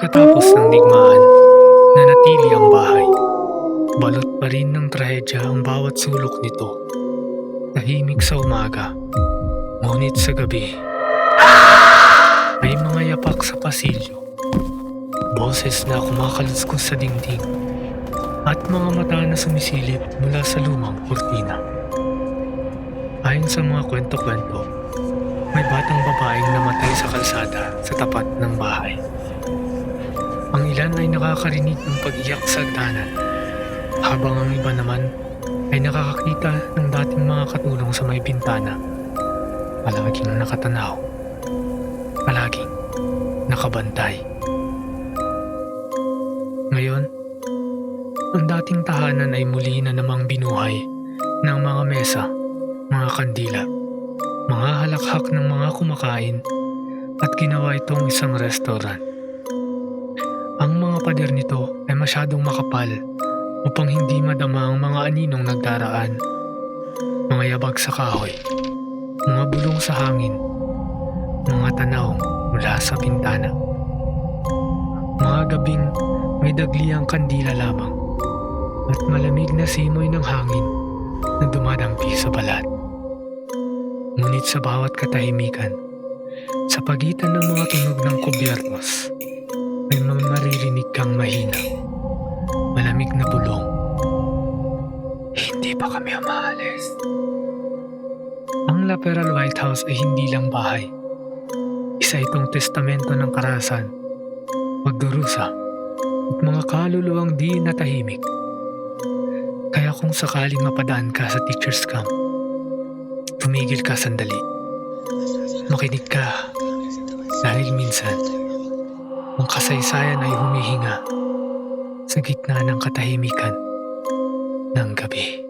Pagkatapos ng digmaan, nanatili ang bahay. Balot pa rin ng trahedya ang bawat sulok nito. Tahimik sa umaga, ngunit sa gabi, may mga yapak sa pasilyo. Boses na kumakaluskos sa dingding at mga mata na sumisilip mula sa lumang kurtina. Ayon sa mga kwento-kwento, may batang babaeng namatay sa kalsada sa tapat ng bahay. Ang ilan ay nakakarinig ng pag-iyak sa hagdanan, habang ang iba naman ay nakakakita ng dating mga katulong sa may bintana. Palaging nakatanaw, palaging nakabantay. Ngayon, ang dating tahanan ay muli na namang binuhay ng mga mesa, mga kandila, mga halakhak ng mga kumakain at ginawa itong isang restaurant. Ang mga nito ay masyadong makapal upang hindi madama ang mga aninong nagdaraan. Mga yabag sa kahoy, mga bulong sa hangin, mga tanaw mula sa pintana. Mga gabing may dagliang kandila lamang at malamig na simoy ng hangin na dumadampi sa balat. Ngunit sa bawat katahimikan, sa pagitan ng mga tunog ng kubyertos, may mga maririnig kang mahina, malamig na bulong. Hindi pa kami umaalis. Ang Laperal White House ay hindi lang bahay. Isa itong testamento ng karasan, pagdurusa, at mga kaluluwang di natahimik. Kaya kung sakaling mapadaan ka sa teacher's camp, tumigil ka sandali. Makinig ka dahil minsan ang kasaysayan ay humihinga sa gitna ng katahimikan ng gabi.